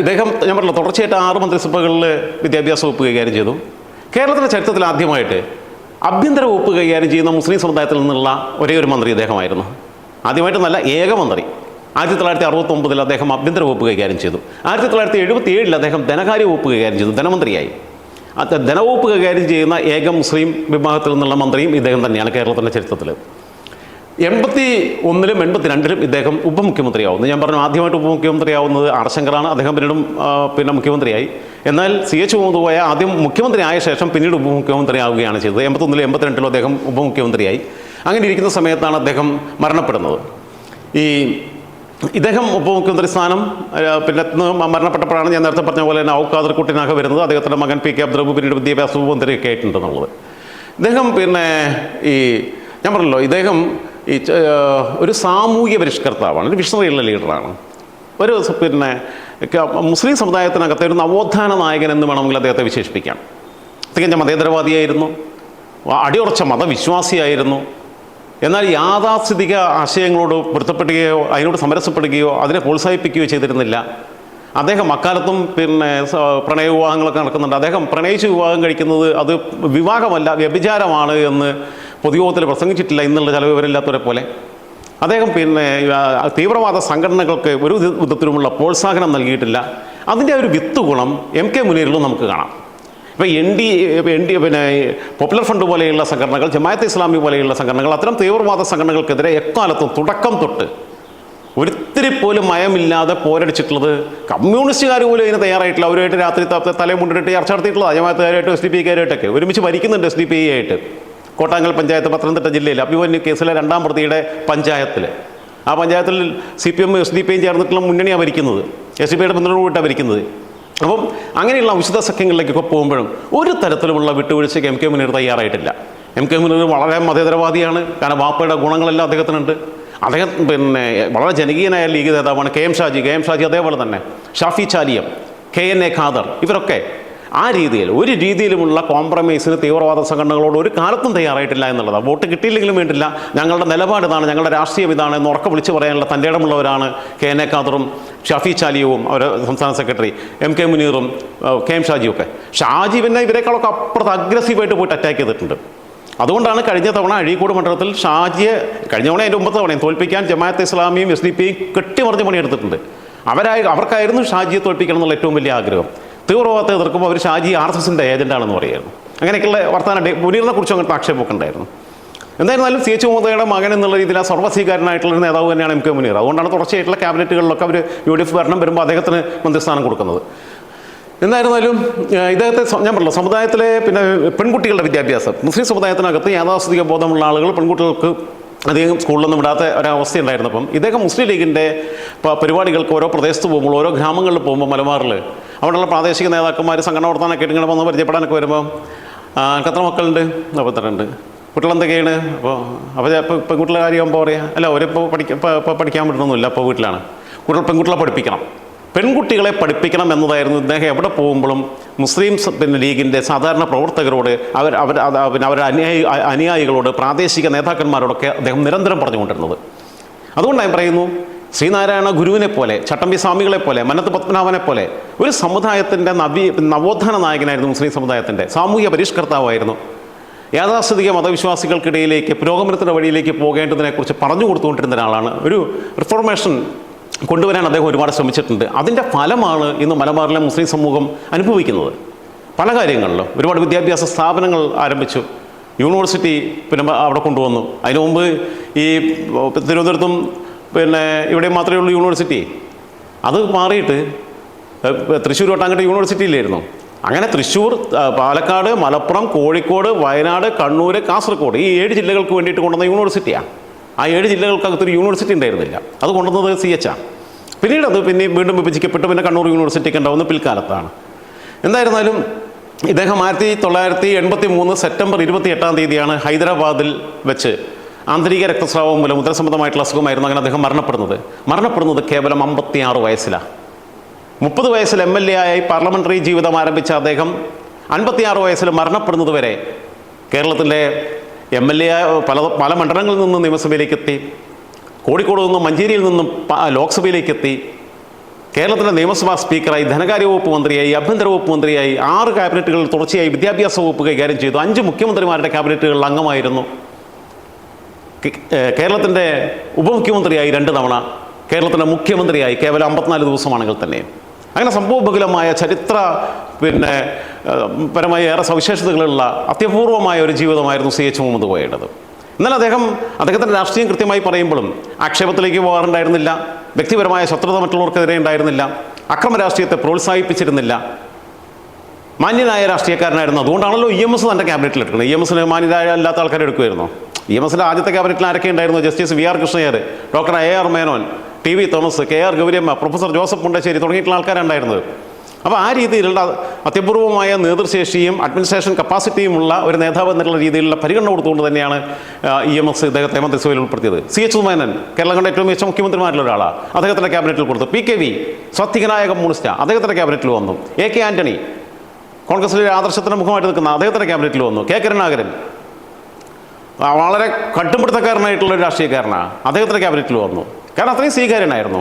ഇദ്ദേഹം ഞാൻ പറഞ്ഞില്ല തുടർച്ചയായിട്ട് ആറ് മന്ത്രിസഭകളിൽ വിദ്യാഭ്യാസ വകുപ്പ് കൈകാര്യം ചെയ്തു. കേരളത്തിലെ ചരിത്രത്തിൽ ആദ്യമായിട്ട് ആഭ്യന്തര വകുപ്പ് കൈകാര്യം ചെയ്യുന്ന മുസ്ലിം സമുദായത്തിൽ നിന്നുള്ള ഒരേ ഒരു മന്ത്രി ഇദ്ദേഹമായിരുന്നു ആദ്യമായിട്ട് നല്ല ഏക മന്ത്രി. ആയിരത്തി തൊള്ളായിരത്തി അറുപത്തൊമ്പതിൽ അദ്ദേഹം ആഭ്യന്തര വകുപ്പ് കൈകാര്യം ചെയ്തു. ആയിരത്തി തൊള്ളായിരത്തി എഴുപത്തി ഏഴിൽ അദ്ദേഹം ധനകാര്യ വകുപ്പ് കൈകാര്യം ചെയ്തു. ധനമന്ത്രിയായി. അത് ധനവകുപ്പ് കൈകാര്യം ചെയ്യുന്ന ഏക മുസ്ലിം വിഭാഗത്തിൽ നിന്നുള്ള മന്ത്രിയും ഇദ്ദേഹം തന്നെയാണ് കേരളത്തിന്റെ ചരിത്രത്തിൽ. എൺപത്തി ഒന്നിലും എൺപത്തി രണ്ടിലും ഇദ്ദേഹം ഉപമുഖ്യമന്ത്രിയാവുന്നു. ഞാൻ പറഞ്ഞു ആദ്യമായിട്ട് ഉപമുഖ്യമന്ത്രിയാവുന്നത് ആർ ശങ്കറാണ് അദ്ദേഹം പിന്നീടും പിന്നെ മുഖ്യമന്ത്രിയായി. എന്നാൽ സി എച്ച് മുഹമ്മദ് പോയ ആദ്യം മുഖ്യമന്ത്രി ആയ ശേഷം പിന്നീട് ഉപമുഖ്യമന്ത്രി ആവുകയാണ് ചെയ്തത്. എൺപത്തൊന്നിലും എൺപത്തിരണ്ടിലും അദ്ദേഹം ഉപമുഖ്യമന്ത്രിയായി. അങ്ങനെ ഇരിക്കുന്ന സമയത്താണ് അദ്ദേഹം മരണപ്പെടുന്നത്. ഈ ഇദ്ദേഹം ഉപമുഖ്യമന്ത്രി സ്ഥാനം പിന്നെ മരണപ്പെട്ടപ്പോഴാണ് ഞാൻ നേരത്തെ പറഞ്ഞ പോലെ തന്നെ ഔക്കാദർ കുട്ടിനാകെ വരുന്നത്. അദ്ദേഹത്തിന്റെ മകൻ പി കെ അബ്ദുറബ് പിന്നീട് വിദ്യാഭ്യാസ മന്ത്രിയൊക്കെ ആയിട്ടുണ്ടെന്നുള്ളത് ഇദ്ദേഹം പിന്നെ ഈ ഞാൻ പറഞ്ഞല്ലോ ഇദ്ദേഹം ഈ ഒരു സാമൂഹ്യ പരിഷ്കർത്താവാണ് ഒരു വിഷണറിയുള്ള ലീഡറാണ് ഒരു പിന്നെ മുസ്ലിം സമുദായത്തിനകത്തെ ഒരു നവോത്ഥാന നായകൻ എന്ന് വേണമെങ്കിൽ അദ്ദേഹത്തെ വിശേഷിപ്പിക്കാം. തികഞ്ഞ മതേതരവാദിയായിരുന്നു. അടിയുറച്ച മതവിശ്വാസിയായിരുന്നു. എന്നാൽ യാഥാസ്ഥിതിക ആശയങ്ങളോട് പൊരുത്തപ്പെടുകയോ അതിനോട് സമരസപ്പെടുകയോ അതിനെ പ്രോത്സാഹിപ്പിക്കുകയോ ചെയ്തിരുന്നില്ല. അദ്ദേഹം അക്കാലത്തും പിന്നെ പ്രണയ വിവാഹങ്ങളൊക്കെ നടക്കുന്നുണ്ട്. അദ്ദേഹം പ്രണയിച്ച് വിവാഹം കഴിക്കുന്നത് അത് വിവാഹമല്ല വ്യഭിചാരമാണ് എന്ന് പൊതുയോഗത്തിൽ പ്രസംഗിച്ചിട്ടില്ല ഇന്നുള്ള ചില വിവരമില്ലാത്തവരെ പോലെ. അദ്ദേഹം പിന്നെ തീവ്രവാദ സംഘടനകൾക്ക് ഒരു വിധ- വിധത്തിലുമുള്ള പ്രോത്സാഹനം നൽകിയിട്ടില്ല. അതിന്റെ ഒരു വിത്ത് ഗുണം എം കെ മുനീറിലും നമുക്ക് കാണാം. ഇപ്പോൾ എൻ ഡി എൻ ഡി പിന്നെ പോപ്പുലർ ഫണ്ട് പോലെയുള്ള സംഘടനകൾ ജമായത്ത് ഇസ്ലാമി പോലെയുള്ള സംഘടനകൾ അത്തരം തീവ്രവാദ സംഘടനകൾക്കെതിരെ എക്കാലത്തും തുടക്കം തൊട്ട് ഒരിത്തിരി പോലും മയമില്ലാതെ പോരടിച്ചിട്ടുള്ളത് കമ്മ്യൂണിസ്റ്റുകാർ പോലും ഇതിന് തയ്യാറായിട്ടില്ല. അവരുമായിട്ട് രാത്രി തലയും മുണ്ടിട്ട് ചർച്ച നടത്തിയിട്ടുള്ളത് ജമാഅത്തുകാരായിട്ട് എസ് ഡി പി കാരായിട്ടൊക്കെ ഒരുമിച്ച് ഭരിക്കുന്നുണ്ട് എസ് ഡി പി ആയിട്ട്. കോട്ടാങ്കൽ പഞ്ചായത്ത് പത്തനംതിട്ട ജില്ലയിൽ അഭിമന്യു കേസിലെ രണ്ടാം പ്രതിയുടെ പഞ്ചായത്തിൽ ആ പഞ്ചായത്തിൽ C P M S D പിയും ചേർന്നിട്ടുള്ള മുന്നണിയാണ് ഭരിക്കുന്നത്. എസ് ഡി പിയുടെ പിന്തുണയോട്ടാണ് ഭരിക്കുന്നത്. അപ്പം അങ്ങനെയുള്ള വിശുദ്ധ സഖ്യങ്ങളിലേക്കൊക്കെ പോകുമ്പോഴും ഒരു തരത്തിലുമുള്ള വിട്ടുവീഴ്ചയ്ക്ക് എം കെ മുനീർ തയ്യാറായിട്ടില്ല. എം കെ മുനീർ വളരെ മതേതരവാദിയാണ്. കാരണം വാപ്പയുടെ ഗുണങ്ങളെല്ലാം അദ്ദേഹത്തിനുണ്ട്. അദ്ദേഹം പിന്നെ വളരെ ജനകീയനായ ലീഗ് നേതാവാണ് K M Shaji. K M Shaji അതേപോലെ തന്നെ Shafi Chaliyam K N A Khader ഇവരൊക്കെ ആ രീതിയിൽ ഒരു രീതിയിലുമുള്ള കോംപ്രമൈസിന് തീവ്രവാദ സംഘടനകളോട് ഒരു കാലത്തും തയ്യാറായിട്ടില്ല എന്നുള്ളതാണ് വോട്ട് കിട്ടിയില്ലെങ്കിലും വേണ്ടില്ല. ഞങ്ങളുടെ നിലപാട് ഇതാണ് ഞങ്ങളുടെ രാഷ്ട്രീയം ഇതാണ് എന്ന് ഉറക്കം വിളിച്ചു പറയാനുള്ള തന്റെ ഇടമുള്ളവരാണ് കെ എൻ എ ഖാദറും ഷഫി ചാലിയവും അവരെ സംസ്ഥാന സെക്രട്ടറി എം കെ മുനീറും കെ എം ഷാജിയും ഒക്കെ. ഷാജി പിന്നെ ഇവരെക്കാളൊക്കെ അപ്പുറത്ത് അഗ്രസീവായിട്ട് പോയിട്ട് അറ്റാക്ക് ചെയ്തിട്ടുണ്ട്. അതുകൊണ്ടാണ് കഴിഞ്ഞ തവണ അഴീക്കോട് മണ്ഡലത്തിൽ ഷാജിയെ കഴിഞ്ഞ തവണ അതിന്റെ ഒമ്പത് തവണയും തോൽപ്പിക്കാൻ ജമാഅത്ത് ഇസ്ലാമിയും എസ് ഡി പിയും കെട്ടിമറിഞ്ഞ് പണിയെടുത്തിട്ടുണ്ട്. അവരായി അവർക്കായിരുന്നു ഷാജിയെ തോൽപ്പിക്കണം എന്നുള്ള ഏറ്റവും വലിയ ആഗ്രഹം. തീവ്രവാദത്തെ എതിർക്കുമ്പോൾ അവർ ഷാജി ആർ എസ് എസിന്റെ ഏജന്റാണെന്ന് പറയുമായിരുന്നു അങ്ങനെയൊക്കെയുള്ള വർത്തമാനം മുനീറിനെ കുറിച്ച് അങ്ങനത്തെ ആക്ഷേപമൊക്കെ ഉണ്ടായിരുന്നു എന്തായിരുന്നാലും സി എച്ച് മുഹമ്മദയുടെ മകൻ എന്നുള്ള രീതിയിൽ ആ സർവസ്വീകാരനായിട്ടുള്ള നേതാവ് തന്നെയാണ് എം കെ മുനീർ. അതുകൊണ്ടാണ് തുടർച്ചയായിട്ടുള്ള ക്യാബിനറ്റുകളിലൊക്കെ അവർ യു ഡി എഫ് ഭരണം വരുമ്പോൾ അദ്ദേഹത്തിന് മന്ത്രിസ്ഥാനം കൊടുക്കുന്നത്. എന്തായിരുന്നാലും ഇദ്ദേഹത്തെ ഞാൻ പറഞ്ഞല്ലോ സമുദായത്തിലെ പിന്നെ പെൺകുട്ടികളുടെ വിദ്യാഭ്യാസം മുസ്ലിം സമുദായത്തിനകത്ത് യാഥാസ്ഥിക ബോധമുള്ള ആളുകൾ പെൺകുട്ടികൾക്ക് അധികം സ്കൂളിലൊന്നും വിടാത്ത ഒരവസ്ഥ ഉണ്ടായിരുന്നു അപ്പം ഇദ്ദേഹം മുസ്ലിം ലീഗിന്റെ പരിപാടികൾക്ക് ഓരോ പ്രദേശത്ത് പോകുമ്പോൾ ഓരോ ഗ്രാമങ്ങളിൽ പോകുമ്പോൾ മലബാറിൽ അവിടെയുള്ള പ്രാദേശിക നേതാക്കന്മാർ സംഘടന നടത്താനൊക്കെ ഇങ്ങനെ വന്ന് പരിചയപ്പെടാനൊക്കെ വരുമ്പോൾ എത്ര മക്കളുണ്ട് അപ്പത്തരുണ്ട് കുട്ടികളെന്തൊക്കെയാണ് അപ്പോൾ അപ്പോൾ ഇപ്പോൾ പെൺകുട്ടികളുടെ കാര്യമാകുമ്പോൾ പറയാം അല്ല അവരിപ്പോൾ പഠിക്കാൻ ഇപ്പോൾ പഠിക്കാൻ പറ്റുന്നൊന്നുമില്ല അപ്പോൾ വീട്ടിലാണ്. കുട്ടികൾ പെൺകുട്ടികളെ പഠിപ്പിക്കണം. പെൺകുട്ടികളെ പഠിപ്പിക്കണം എന്നതായിരുന്നു ഇദ്ദേഹം എവിടെ പോകുമ്പോഴും മുസ്ലിം പിന്നെ ലീഗിന്റെ സാധാരണ പ്രവർത്തകരോട് അവർ അവർ പിന്നെ അവരുടെ അനുയായി അനുയായികളോട് പ്രാദേശിക നേതാക്കന്മാരോടൊക്കെ അദ്ദേഹം നിരന്തരം പറഞ്ഞുകൊണ്ടിരുന്നത്. അതുകൊണ്ട് ഞാൻ പറയുന്നു ശ്രീനാരായണ ഗുരുവിനെ പോലെ ചട്ടമ്പി സ്വാമികളെ പോലെ മനത്ത് പത്മനാഭനെ പോലെ ഒരു സമുദായത്തിന്റെ നവീ നവോത്ഥാന നായകനായിരുന്നു മുസ്ലിം സമുദായത്തിന്റെ സാമൂഹ്യ പരിഷ്കർത്താവായിരുന്നു. യാഥാസ്ഥിതിക മതവിശ്വാസികൾക്കിടയിലേക്ക് പുരോഗമനത്തിന്റെ വഴിയിലേക്ക് പോകേണ്ടതിനെക്കുറിച്ച് പറഞ്ഞു കൊടുത്തുകൊണ്ടിരുന്ന ഒരാളാണ്. ഒരു റിഫോർമേഷൻ കൊണ്ടുവരാൻ അദ്ദേഹം ഒരുപാട് ശ്രമിച്ചിട്ടുണ്ട്. അതിന്റെ ഫലമാണ് ഇന്ന് മലബാറിലെ മുസ്ലിം സമൂഹം അനുഭവിക്കുന്നത്. പല കാര്യങ്ങളിലും ഒരുപാട് വിദ്യാഭ്യാസ സ്ഥാപനങ്ങൾ ആരംഭിച്ചു. യൂണിവേഴ്സിറ്റി പിന്നെ അവിടെ കൊണ്ടുവന്നു. അതിനു മുമ്പ് ഈ തിരുവനന്തപുരത്തും പിന്നെ ഇവിടെ മാത്രമേ ഉള്ളൂ യൂണിവേഴ്സിറ്റി. അത് മാറിയിട്ട് തൃശ്ശൂർ ഒട്ടാങ്കട്ട് യൂണിവേഴ്സിറ്റി ഇല്ലായിരുന്നു. അങ്ങനെ തൃശ്ശൂർ പാലക്കാട് മലപ്പുറം കോഴിക്കോട് വയനാട് കണ്ണൂർ കാസർഗോഡ് ഈ ഏഴ് ജില്ലകൾക്ക് വേണ്ടിയിട്ട് കൊണ്ടുവന്ന യൂണിവേഴ്സിറ്റിയാണ് ആ ഏഴ് ജില്ലകൾക്കകത്തൊരു യൂണിവേഴ്സിറ്റി ഉണ്ടായിരുന്നില്ല. അത് കൊണ്ടുവന്നത് സി എച്ച് ആണ്. പിന്നീട് അത് പിന്നെ വീണ്ടും വിഭജിക്കപ്പെട്ട്. പിന്നെ കണ്ണൂർ യൂണിവേഴ്സിറ്റിക്ക് ഉണ്ടാവുന്ന പിൽക്കാലത്താണ്. എന്തായിരുന്നാലും ഇദ്ദേഹം ആയിരത്തി തൊള്ളായിരത്തി എൺപത്തി മൂന്ന് സെപ്റ്റംബർ ഇരുപത്തി എട്ടാം തീയതിയാണ് ഹൈദരാബാദിൽ വെച്ച് ആന്തരിക രക്തസ്രാവം മൂലം ഉദരസംബന്ധമായിട്ടുള്ള അസുഖമായിരുന്നു അങ്ങനെ അദ്ദേഹം മരണപ്പെടുന്നത്. മരണപ്പെടുന്നത് കേവലം അമ്പത്തിയാറ് വയസ്സിലാണ് മുപ്പത് വയസ്സിൽ എം എൽ എ ആയി പാർലമെന്ററി ജീവിതം ആരംഭിച്ച അദ്ദേഹം അൻപത്തിയാറ് വയസ്സിൽ മരണപ്പെടുന്നത് വരെ കേരളത്തിന്റെ എം എൽ എ പല പല മണ്ഡലങ്ങളിൽ നിന്നും നിയമസഭയിലേക്ക് എത്തി കോഴിക്കോട് നിന്നും മഞ്ചേരിയിൽ നിന്നും ലോക്സഭയിലേക്ക് എത്തി കേരളത്തിലെ നിയമസഭാ സ്പീക്കറായി ധനകാര്യ വകുപ്പ് മന്ത്രിയായി ആഭ്യന്തര വകുപ്പ് മന്ത്രിയായി ആറ് ക്യാബിനറ്റുകളിൽ തുടർച്ചയായി വിദ്യാഭ്യാസ വകുപ്പ് കൈകാര്യം ചെയ്തു. അഞ്ച് മുഖ്യമന്ത്രിമാരുടെ ക്യാബിനറ്റുകളിൽ അംഗമായിരുന്നു. കേരളത്തിന്റെ ഉപമുഖ്യമന്ത്രിയായി രണ്ട് തവണ കേരളത്തിന്റെ മുഖ്യമന്ത്രിയായി കേവലം അമ്പത്തിനാല് ദിവസമാണെങ്കിൽ തന്നെ. അങ്ങനെ സംഭവബഹുലമായ ചരിത്ര പിന്നെ പരമായി ഏറെ സവിശേഷതകളുള്ള അത്യപൂർവമായ ഒരു ജീവിതമായിരുന്നു സി എച്ച് മുഹമ്മദ് കോയയുടേത് എന്നാൽ അദ്ദേഹം അദ്ദേഹത്തിന്റെ രാഷ്ട്രീയം കൃത്യമായി പറയുമ്പോഴും ആക്ഷേപത്തിലേക്ക് പോകാറുണ്ടായിരുന്നില്ല വ്യക്തിപരമായ ശത്രുത മറ്റുള്ളവർക്കെതിരെ ഉണ്ടായിരുന്നില്ല അക്രമ രാഷ്ട്രീയത്തെ പ്രോത്സാഹിപ്പിച്ചിരുന്നില്ല. മാന്യനായ രാഷ്ട്രീയക്കാരനായിരുന്നു. അതുകൊണ്ടാണല്ലോ ഇ എം എസ് തന്റെ ക്യാബിനറ്റിൽ എടുക്കുന്നത് ഇ എം എസിന് മാന്യരായ അല്ലാത്ത ആൾക്കാരെ എടുക്കുമായിരുന്നു? ഇ എം എസിന്റെ ആദ്യത്തെ ക്യാബിനറ്റിൽ ആരൊക്കെ ഉണ്ടായിരുന്നു justice V R Krishnaiyer doctor A R Menon T V Thomas K R Gouriamma professor Joseph Mundassery തുടങ്ങിയിട്ടുള്ള ആൾക്കാരുണ്ടായിരുന്നത് അപ്പോൾ ആ രീതിയിലുള്ള അത്യപൂർവമായ നേതൃശേഷിയും അഡ്മിനിസ്ട്രേഷൻ കപ്പാസിറ്റിയും ഉള്ള ഒരു നേതാവ് എന്നുള്ള രീതിയിലുള്ള പരിഗണന കൊടുത്തുകൊണ്ട് തന്നെയാണ് ഇ എം എസ് ഇദ്ദേഹത്തെ മന്ത്രിസഭയിൽ ഉൾപ്പെടുത്തിയത്. സി എച്ച് സുമേനൻ കേരളം കണ്ട ഏറ്റവും മികച്ച മുഖ്യമന്ത്രിമാരിൽ ഒരാളാണ് അദ്ദേഹത്തിന്റെ ക്യാബിനറ്റിൽ കൊടുത്തു. പി കെ വി സ്വത്തികനായ കമ്മ്യൂണിസ്റ്റ്. അദ്ദേഹത്തിന്റെ ക്യാബിനറ്റിൽ വന്നു. എ കെ ആന്റണി കോൺഗ്രസിലെ ആദർശത്തിന് മുഖമായിട്ട് നിൽക്കുന്ന അദ്ദേഹത്തിന്റെ ക്യാബിനറ്റിൽ വന്നു. കെ കരുണാകരൻ വളരെ കട്ടുപിടുത്തക്കാരനായിട്ടുള്ള ഒരു രാഷ്ട്രീയക്കാരനാണ് അദ്ദേഹത്തിന്റെ ക്യാബിനറ്റിൽ വന്നു. കാരണം അത്രയും സ്വീകാര്യനായിരുന്നു.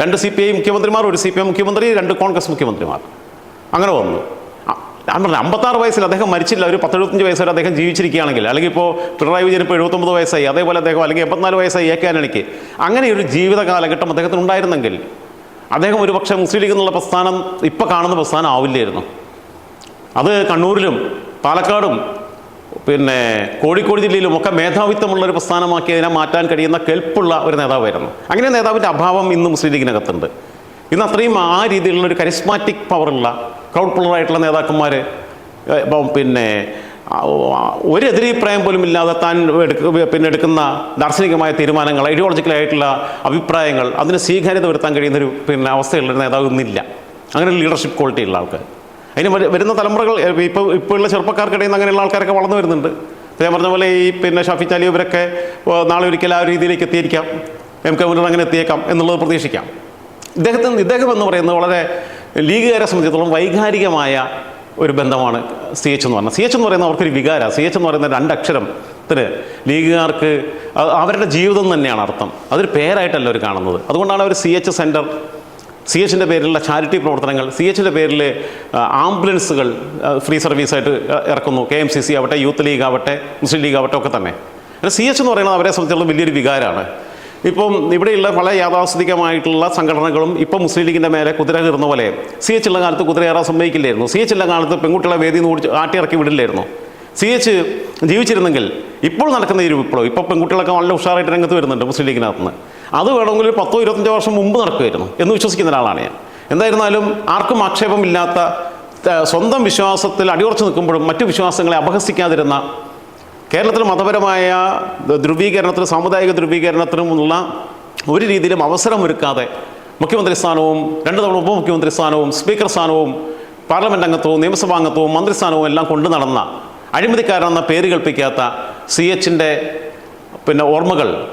രണ്ട് സി പി ഐ മുഖ്യമന്ത്രിമാർ ഒരു സി പി എം മുഖ്യമന്ത്രി രണ്ട് കോൺഗ്രസ് മുഖ്യമന്ത്രിമാർ. അങ്ങനെ വന്നു. ഞാൻ അമ്പത്താറ് വയസ്സിൽ അദ്ദേഹം മരിച്ചില്ല. ഒരു പത്തെഴുപത്തഞ്ച് വയസ്സ് വരെ അദ്ദേഹം ജീവിച്ചിരിക്കുകയാണെങ്കിൽ അല്ലെങ്കിൽ ഇപ്പോൾ പിണറായി വിജയൻ ഇപ്പോൾ എഴുപത്തൊമ്പത് വയസ്സായി അതേപോലെ അദ്ദേഹം അല്ലെങ്കിൽ എൺപത്തിനാല് വയസ്സായി എ കെ അങ്ങനെ ഒരു ജീവിത കാലഘട്ടം അദ്ദേഹത്തിന് ഉണ്ടായിരുന്നെങ്കിൽ അദ്ദേഹം ഒരു പക്ഷേ മുസ്ലിം ലീഗ് എന്നുള്ള പ്രസ്ഥാനം ഇപ്പോൾ കാണുന്ന പ്രസ്ഥാനം ആവില്ലായിരുന്നു. അത് കണ്ണൂരിലും പാലക്കാടും പിന്നെ കോഴിക്കോട് ജില്ലയിലും ഒക്കെ മേധാവിത്വമുള്ള ഒരു പ്രസ്ഥാനമാക്കി അതിനെ മാറ്റാൻ കഴിയുന്ന കെൽപ്പുള്ള ഒരു നേതാവായിരുന്നു. അങ്ങനെ നേതാവിന്റെ അഭാവം ഇന്ന് മുസ്ലിം ലീഗിനകത്തുണ്ട്. ഇന്ന് അത്രയും ആ രീതിയിലുള്ള ഒരു കരിസ്മാറ്റിക് പവറുള്ള ക്രൗഡ് പുള്ളറായിട്ടുള്ള നേതാക്കന്മാർ പിന്നെ ഒരെതിരഭിപ്രായം പോലും ഇല്ലാതെ താൻ പിന്നെ എടുക്കുന്ന ദാർശനികമായ തീരുമാനങ്ങൾ ഐഡിയോളജിക്കലായിട്ടുള്ള അഭിപ്രായങ്ങൾ അതിന് സ്വീകാര്യത വരുത്താൻ കഴിയുന്നൊരു പിന്നെ അവസ്ഥയുള്ളൊരു നേതാവ് ഇന്നില്ല. അങ്ങനെ ലീഡർഷിപ്പ് ക്വാളിറ്റി ഉള്ള ആൾക്കാർ അതിന് വരുന്ന തലമുറകൾ ഇപ്പോൾ ഇപ്പോഴുള്ള ചെറുപ്പക്കാർക്കിടയിൽ നിന്ന് അങ്ങനെയുള്ള ആൾക്കാരൊക്കെ വളർന്നു വരുന്നുണ്ട്. ഞാൻ പറഞ്ഞ പോലെ ഈ പിന്നെ ഷാഫി ചാലി ഇവരൊക്കെ നാളെ ഒരിക്കൽ ആ രീതിയിലേക്ക് എത്തിയിരിക്കാം. എം കെ മുന്നർ അങ്ങനെ എത്തിയേക്കാം എന്നുള്ളത് പ്രതീക്ഷിക്കാം. ഇദ്ദേഹത്തിന് ഇദ്ദേഹം എന്ന് പറയുന്നത് വളരെ ലീഗുകാരെ സംബന്ധിച്ചിടത്തോളം വൈകാരികമായ ഒരു ബന്ധമാണ് സി എച്ച് എന്ന് പറഞ്ഞാൽ സി എച്ച് എന്ന് പറയുന്നത് അവർക്കൊരു വികാര. സി എച്ച് എന്ന് പറയുന്ന രണ്ടക്ഷരത്തിന് ലീഗുകാർക്ക് അവരുടെ ജീവിതം തന്നെയാണ് അർത്ഥം. അതൊരു പേരായിട്ടല്ല അവർ കാണുന്നത്. അതുകൊണ്ടാണ് അവർ സി എച്ച് സെന്റർ സി എച്ചിന്റെ പേരിലുള്ള ചാരിറ്റി പ്രവർത്തനങ്ങൾ സി എച്ചിന്റെ പേരിൽ ആംബുലൻസുകൾ ഫ്രീ സർവീസായിട്ട് ഇറക്കുന്നു. കെ എം സി സി ആവട്ടെ യൂത്ത് ലീഗ് ആവട്ടെ മുസ്ലിം ലീഗ് ആവട്ടെ ഒക്കെ തന്നെ. സി എച്ച് എന്ന് പറയുന്നത് അവരെ സംബന്ധിച്ചിടത്തോളം വലിയൊരു വികാരമാണ്. ഇപ്പം ഇവിടെയുള്ള പല യാഥാസ്ഥിതികമായിട്ടുള്ള സംഘടനകളും ഇപ്പം മുസ്ലിം ലീഗിന്റെ മേലെ കുതിര കയറുന്ന പോലെ സി എച്ചുള്ള കാലത്ത് കുതിരയേറാൻ സമ്മതിക്കില്ലായിരുന്നു. സി എച്ചുള്ള കാലത്ത് പെൺകുട്ടികളെ വേദി ഓടിച്ച് ആട്ടിയിറക്കി വിടില്ലായിരുന്നു. സി എച്ച് ജീവിച്ചിരുന്നെങ്കിൽ ഇപ്പോൾ നടക്കുന്ന ഈ വിപ്ലവം ഇപ്പോൾ പെൺകുട്ടികളൊക്കെ വളരെ ഉഷാറായിട്ട് രംഗത്ത് വരുന്നുണ്ട് മുസ്ലിം ലീഗിനകത്ത് നിന്ന് അത് വേണമെങ്കിൽ ഒരു പത്തോ ഇരുപത്തഞ്ചോ വർഷം മുമ്പ് നടക്കുമായിരുന്നു എന്ന് വിശ്വസിക്കുന്ന ഒരാളാണ് ഞാൻ. എന്തായിരുന്നാലും ആർക്കും ആക്ഷേപമില്ലാത്ത സ്വന്തം വിശ്വാസത്തിൽ അടിയുറച്ചു നിൽക്കുമ്പോഴും മറ്റു വിശ്വാസങ്ങളെ അപഹസിക്കാതിരുന്ന കേരളത്തിൽ മതപരമായ ധ്രുവീകരണത്തിനും സാമുദായിക ധ്രുവീകരണത്തിനുമുള്ള ഒരു രീതിയിലും അവസരമൊരുക്കാതെ മുഖ്യമന്ത്രി സ്ഥാനവും രണ്ട് തവണ ഉപമുഖ്യമന്ത്രി സ്ഥാനവും സ്പീക്കർ സ്ഥാനവും പാർലമെന്റ് അംഗത്വവും നിയമസഭാ അംഗത്വവും മന്ത്രിസ്ഥാനവും എല്ലാം കൊണ്ടു നടന്ന അഴിമതിക്കാരെന്ന പേര് കൽപ്പിക്കാത്ത സി എച്ചിന്റെ പിന്നെ ഓർമ്മകൾ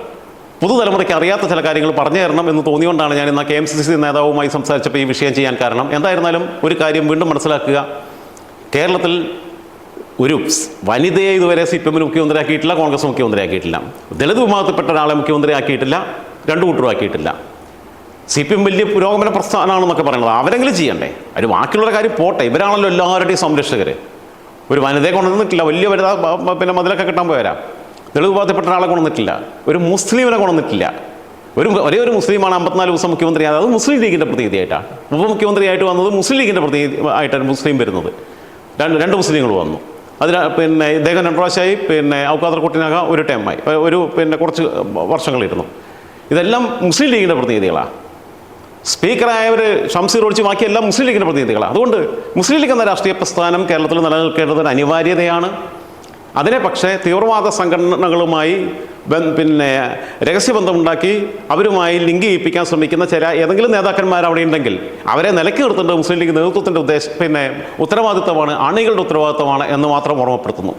പുതുതലമുറയ്ക്ക് അറിയാത്ത ചില കാര്യങ്ങൾ പറഞ്ഞു തരണം എന്ന് തോന്നിയുകൊണ്ടാണ് ഞാൻ ഇന്ന് കെ എം സി സി നേതാവുമായി സംസാരിച്ചപ്പോൾ ഈ വിഷയം ചെയ്യാൻ കാരണം. എന്തായിരുന്നാലും ഒരു കാര്യം വീണ്ടും മനസ്സിലാക്കുക. കേരളത്തിൽ ഒരു വനിതയെ ഇതുവരെ സി പി എമ്മിന് മുഖ്യമന്ത്രിയാക്കിയിട്ടില്ല കോൺഗ്രസ് മുഖ്യമന്ത്രിയാക്കിയിട്ടില്ല. ദളിത് വിഭാഗത്തിൽപ്പെട്ട ഒരാളെ മുഖ്യമന്ത്രിയാക്കിയിട്ടില്ല രണ്ടു കൂട്ടരും ആക്കിയിട്ടില്ല സി പി എം വലിയ പുരോഗമന പ്രസ്ഥാനമാണെന്നൊക്കെ പറയുന്നത്. അവരെങ്കിലും ചെയ്യണ്ടേ? ഒരു ബാക്കിയുള്ള കാര്യം പോട്ടെ. ഇവരാണല്ലോ എല്ലാവരുടെയും സംരക്ഷകർ ഒരു വനിതയെ കൊണ്ടുവന്നിട്ടില്ല വലിയ വനിത പിന്നെ മതിലൊക്കെ കിട്ടാൻ പോയവരാ. തെളിവ് വിഭാഗത്തിൽപ്പെട്ട ഒരാളെ കൊണ്ടുവന്നിട്ടില്ല ഒരു മുസ്ലിമിനെ കൊണ്ടുവന്നിട്ടില്ല ഒരു ഒരേ ഒരു മുസ്ലിമാണ് അമ്പത്തിനാല് ദിവസം മുഖ്യമന്ത്രിയായത് അത് മുസ്ലിം ലീഗിന്റെ പ്രതിനിധിയായിട്ടാണ്. ഉപമുഖ്യമന്ത്രിയായിട്ട് വന്നത് മുസ്ലിം ലീഗിന്റെ പ്രതിനിധി ആയിട്ടാണ് മുസ്ലിം വരുന്നത്. രണ്ട് രണ്ട് മുസ്ലിങ്ങൾ വന്നു. അതിന് പിന്നെ ഇദ്ദേഹം രണ്ട് പ്രാവശ്യമായി പിന്നെ ഔക്കാദർ കുട്ടിനക ഒരു ടൈമായി. ഒരു പിന്നെ കുറച്ച് വർഷങ്ങളിരുന്നു. ഇതെല്ലാം മുസ്ലിം ലീഗിന്റെ പ്രതിനിധികളാണ് സ്പീക്കറായവർ ഷംസീർ ഒഴിച്ച് ബാക്കിയെല്ലാം മുസ്ലിം ലീഗിന്റെ പ്രതിനിധികളാണ്. അതുകൊണ്ട് മുസ്ലിം ലീഗ് എന്ന രാഷ്ട്രീയ പ്രസ്ഥാനം കേരളത്തിൽ നിലനിൽക്കേണ്ടത് ഒരു അനിവാര്യതയാണ്. അതിനെ പക്ഷേ തീവ്രവാദ സംഘടനകളുമായി പിന്നെ രഹസ്യബന്ധമുണ്ടാക്കി അവരുമായി ലിങ്ക് ചെയ്യിപ്പിക്കാൻ ശ്രമിക്കുന്ന ചില ഏതെങ്കിലും നേതാക്കന്മാർ അവിടെ ഉണ്ടെങ്കിൽ അവരെ നിലയ്ക്ക് നിർത്തേണ്ടത് മുസ്ലിം ലീഗ് നേതൃത്വത്തിന്റെ ഉദ്ദേശം പിന്നെ ഉത്തരവാദിത്തമാണ് അണികളുടെ ഉത്തരവാദിത്തമാണ് എന്ന് മാത്രം ഓർമ്മപ്പെടുത്തുന്നു.